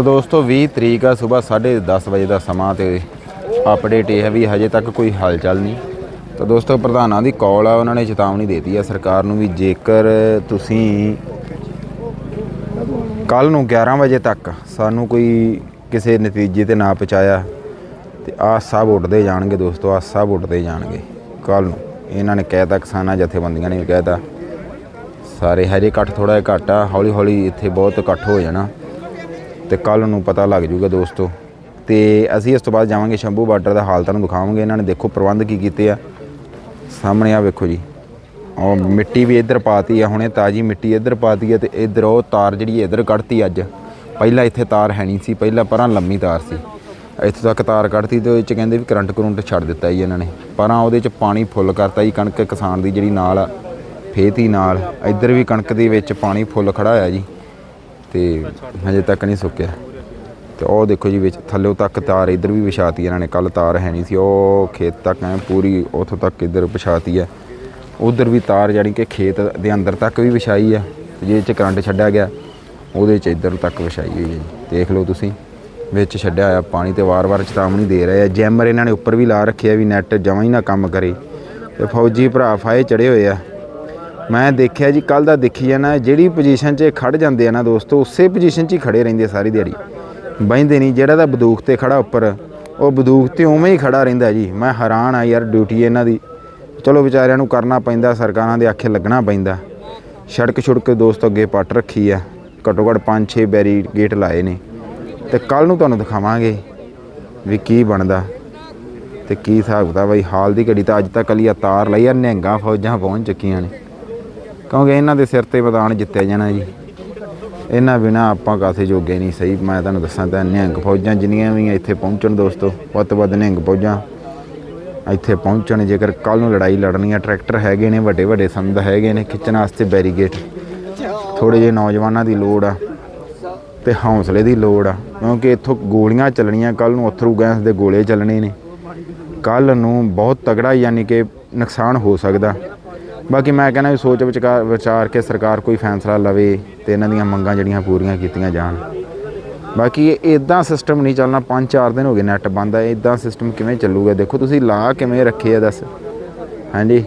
ਸੋ ਦੋਸਤੋ 20 ਤਰੀਕ ਆ, ਸਵੇਰ 10:30 ਵਜੇ ਦਾ ਸਮਾਂ ਤੇ ਅਪਡੇਟ ਇਹ ਹੈ ਵੀ ਹਜੇ ਤੱਕ ਕੋਈ ਹਲਚਲ ਨਹੀਂ। ਤਾਂ ਦੋਸਤੋ, ਪ੍ਰਧਾਨਾਂ ਦੀ ਕਾਲ ਆ, ਉਹਨਾਂ ਨੇ ਚੇਤਾਵਨੀ ਦੇਤੀ ਆ ਸਰਕਾਰ ਨੂੰ ਵੀ ਜੇਕਰ ਤੁਸੀਂ ਕੱਲ ਨੂੰ 11 ਵਜੇ ਤੱਕ ਸਾਨੂੰ ਕੋਈ ਕਿਸੇ ਨਤੀਜੇ ਤੇ ਨਾ ਪਹੁੰਚਾਇਆ, ਤੇ ਸਭ ਉੱਡਦੇ ਜਾਣਗੇ ਦੋਸਤੋ ਆਸਾ ਉੱਡਦੇ ਜਾਣਗੇ ਕੱਲ ਨੂੰ। ਇਹਨਾਂ ਨੇ ਕਹਿਤਾ, ਕਿਸਾਨਾਂ ਜਥੇਬੰਦੀਆਂ ਨੇ ਵੀ ਕਹਿਤਾ, ਸਾਰੇ ਹਜੇ ਇਕੱਠ ਥੋੜਾ ਜਿਹਾ ਘੱਟ ਆ ਹੌਲੀ ਹੌਲੀ ਇੱਥੇ ਬਹੁਤ ਇਕੱਠ ਹੋ ਜਾਣਾ। ਤੇ ਕੱਲ ਨੂੰ ਪਤਾ ਲੱਗ ਜੂਗਾ ਦੋਸਤੋ। ਤੇ ਅਸੀਂ ਇਸ ਤੋਂ ਬਾਅਦ ਜਾਵਾਂਗੇ ਸ਼ੰਭੂ ਬਾਰਡਰ ਦਾ ਹਾਲ ਤੁਹਾਨੂੰ ਦਿਖਾਵਾਂਗੇ। ਇਹਨਾਂ ਨੇ ਦੇਖੋ ਪ੍ਰਬੰਧ ਕੀ ਕੀਤੇ ਆ। ਸਾਹਮਣੇ ਆ ਵੇਖੋ ਜੀ। ਉਹ ਮਿੱਟੀ ਵੀ ਇੱਧਰ ਪਾਤੀ ਆ, ਹੁਣੇ ਤਾਜੀ ਮਿੱਟੀ ਇੱਧਰ ਪਾਤੀ ਆ ਤੇ ਇੱਧਰ ਉਹ ਤਾਰ ਜਿਹੜੀ ਇੱਧਰ ਕੱਢਤੀ ਅੱਜ। ਪਹਿਲਾਂ ਇੱਥੇ ਤਾਰ ਹੈ ਨਹੀਂ ਸੀ, ਪਹਿਲਾਂ ਪਰਾਂ ਲੰਮੀ ਤਾਰ ਸੀ। ਇੱਥੇ ਤੱਕ ਤਾਰ ਕੱਢਤੀ ਤੇ ਉਹ 'ਚ ਕਹਿੰਦੇ ਵੀ ਕਰੰਟ ਕਰੰਟ ਛੱਡ ਦਿੱਤਾ ਜੀ ਇਹਨਾਂ ਨੇ। ਪਰਾਂ ਉਹਦੇ 'ਚ ਪਾਣੀ ਫੁੱਲ ਕਰਤਾ ਜੀ, ਕਣਕ ਕਿਸਾਨ ਦੀ ਜਿਹੜੀ ਨਾਲ ਆ ਫੇਤੀ ਨਾਲ। ਇੱਧਰ ਵੀ ਕਣਕ ਦੇ ਵਿੱਚ ਪਾਣੀ ਫੁੱਲ ਖੜਾ ਹੋਇਆ ਜੀ। ਤੇ ਹਜੇ ਤੱਕ ਨਹੀਂ ਸੁੱਕਿਆ। ਤੇ ਉਹ ਦੇਖੋ ਜੀ ਵਿੱਚ ਥੱਲੇ ਤੱਕ ਤਾਰ ਇੱਧਰ ਵੀ ਵਿਛਾਤੀ ਇਹਨਾਂ ਨੇ ਕੱਲ ਤਾਰ ਹੈ ਨਹੀਂ ਸੀ, ਉਹ ਖੇਤ ਤੱਕ ਐ ਪੂਰੀ ਉੱਥੋਂ ਤੱਕ ਇੱਧਰ ਵਿਛਾਤੀ ਹੈ। ਉਧਰ ਵੀ ਤਾਰ ਜਾਣੀ ਕਿ ਖੇਤ ਦੇ ਅੰਦਰ ਤੱਕ ਵੀ ਵਿਛਾਈ ਹੈ, ਤੇ ਜਿਹਦੇ ਚ ਕਰੰਟ ਛੱਡਿਆ ਗਿਆ, ਉਹਦੇ ਚ ਇੱਧਰ ਤੱਕ ਵਿਛਾਈ ਹੋਈ ਹੈ ਜੀ। ਦੇਖ ਲਓ ਤੁਸੀਂ, ਵਿੱਚ ਛੱਡਿਆ ਹੋਇਆ ਪਾਣੀ ਤੇ ਵਾਰ-ਵਾਰ ਚੇਤਾਵਨੀ ਦੇ ਰਹੇ ਆ ਜੈਮਰ ਇਹਨਾਂ ਨੇ ਉੱਪਰ ਵੀ ਲਾ ਰੱਖਿਆ ਵੀ ਨੈਟ ਜਮਾਂ ਹੀ ਨਾ ਕੰਮ ਕਰੇ। ਤੇ ਫੌਜੀ ਭਰਾ ਫਾਏ ਚੜੇ ਹੋਏ ਆ। ਮੈਂ ਦੇਖਿਆ ਜੀ ਕੱਲ ਦਾ ਦੇਖੀ ਜਾਣਾ, ਜਿਹੜੀ ਪੋਜੀਸ਼ਨ 'ਚ ਇਹ ਖੜ ਜਾਂਦੇ ਆ ਨਾ ਦੋਸਤੋ, ਉਸੇ ਪੋਜੀਸ਼ਨ 'ਚ ਹੀ ਖੜੇ ਰਹਿੰਦੇ ਆ ਸਾਰੀ ਦਿਹਾੜੀ। ਬਹਿੰਦੇ ਨਹੀਂ, ਜਿਹੜਾ ਤਾਂ ਬੰਦੂਕ ਤੇ ਖੜਾ ਉੱਪਰ, ਉਹ ਬੰਦੂਕ ਤੇ ਉਵੇਂ ਹੀ ਖੜਾ ਰਹਿੰਦਾ ਜੀ। ਮੈਂ ਹੈਰਾਨ ਆ ਯਾਰ ਡਿਊਟੀ ਇਹਨਾਂ ਦੀ। ਚਲੋ ਵਿਚਾਰਿਆਂ ਨੂੰ ਕਰਨਾ ਪੈਂਦਾ, ਸਰਕਾਰਾਂ ਦੇ ਆਖੇ ਲੱਗਣਾ ਪੈਂਦਾ। ਸੜਕ ਛੁੜਕ ਦੋਸਤੋ, ਅੱਗੇ ਪੱਟ ਰੱਖੀ ਆ। ਘੱਟੋ ਘੱਟ 5-6 ਬੈਰੀ ਗੇਟ ਲਾਏ ਨੇ। ਤੇ ਕੱਲ ਨੂੰ ਤੁਹਾਨੂੰ ਦਿਖਾਵਾਂਗੇ ਵੀ ਕੀ ਬਣਦਾ। ਤੇ ਕੀ ਹਿਸਾਬ ਦਾ ਬਈ, ਹਾਲ ਦੀ ਘੜੀ ਤਾਂ ਅੱਜ ਤੱਕ ਲਈ ਤਾਰ ਲਈ ਆ, ਨਿਹੰਗਾਂ ਫੌਜਾਂ ਪਹੁੰਚ ਚੁੱਕੀਆਂ ਨੇ। ਕਿਉਂਕਿ ਇਹਨਾਂ ਦੇ ਸਿਰ ਤੇ ਮੈਦਾਨ ਜਿੱਤਿਆ ਜਾਣਾ ਜੀ। ਇਹਨਾਂ ਬਿਨਾ ਆਪਾਂ ਕਾਸੇ ਜੋਗੇ ਨਹੀਂ, ਸਹੀ ਮੈਂ ਤੁਹਾਨੂੰ ਦੱਸਾਂ ਤਾਂ ਨਿਹੰਗ ਫੌਜਾਂ ਜਿੰਨੀਆਂ ਵੀ ਇੱਥੇ ਪਹੁੰਚਣ ਦੋਸਤੋ, ਵੱਧ ਤੋਂ ਵੱਧ ਨਿਹੰਗ ਫੌਜਾਂ। ਇੱਥੇ ਪਹੁੰਚਣ ਜੇਕਰ ਕੱਲ ਨੂੰ ਲੜਾਈ ਲੜਨੀ ਆ ਟਰੈਕਟਰ ਹੈਗੇ ਨੇ, ਵੱਡੇ ਵੱਡੇ ਸੰਦ ਹੈਗੇ ਨੇ, ਖਿੱਚਣ ਵਾਸਤੇ ਬੈਰੀਗੇਟ ਥੋੜੇ ਜਿਹੇ ਨੌਜਵਾਨਾਂ ਦੀ ਲੋੜ ਆ ਤੇ ਹੌਸਲੇ ਦੀ ਲੋੜ ਆ, ਕਿਉਂਕਿ ਇੱਥੋਂ ਗੋਲੀਆਂ ਚੱਲਣੀਆਂ ਕੱਲ ਨੂੰ ਅਥਰੂ ਗੈਸ ਦੇ ਗੋਲੇ ਚੱਲਣੇ ਨੇ। ਕੱਲ ਨੂੰ ਬਹੁਤ ਤਗੜਾ ਯਾਨੀ ਕਿ ਨੁਕਸਾਨ ਹੋ ਸਕਦਾ। ਬਾਕੀ ਮੈਂ ਕਹਿੰਦਾ ਵੀ ਸੋਚ ਵਿਚਾਰ ਵਿਚਾਰ ਕੇ ਸਰਕਾਰ ਕੋਈ ਫੈਸਲਾ ਲਵੇ ਤੇ ਇਹਨਾਂ ਦੀਆਂ ਮੰਗਾਂ ਜਿਹੜੀਆਂ ਪੂਰੀਆਂ ਕੀਤੀਆਂ ਜਾਣ। ਬਾਕੀ ਇਹ ਇਦਾਂ ਸਿਸਟਮ ਨਹੀਂ ਚੱਲਣਾ 5-4 ਦਿਨ ਹੋ ਗਏ ਨੈਟ ਬੰਦ ਆ ਇਦਾਂ ਸਿਸਟਮ ਕਿਵੇਂ ਚੱਲੂਗਾ? ਦੇਖੋ ਤੁਸੀਂ ਲਾ ਕਿਵੇਂ ਰੱਖੇ ਆ ਦੱਸ। ਹਾਂਜੀ।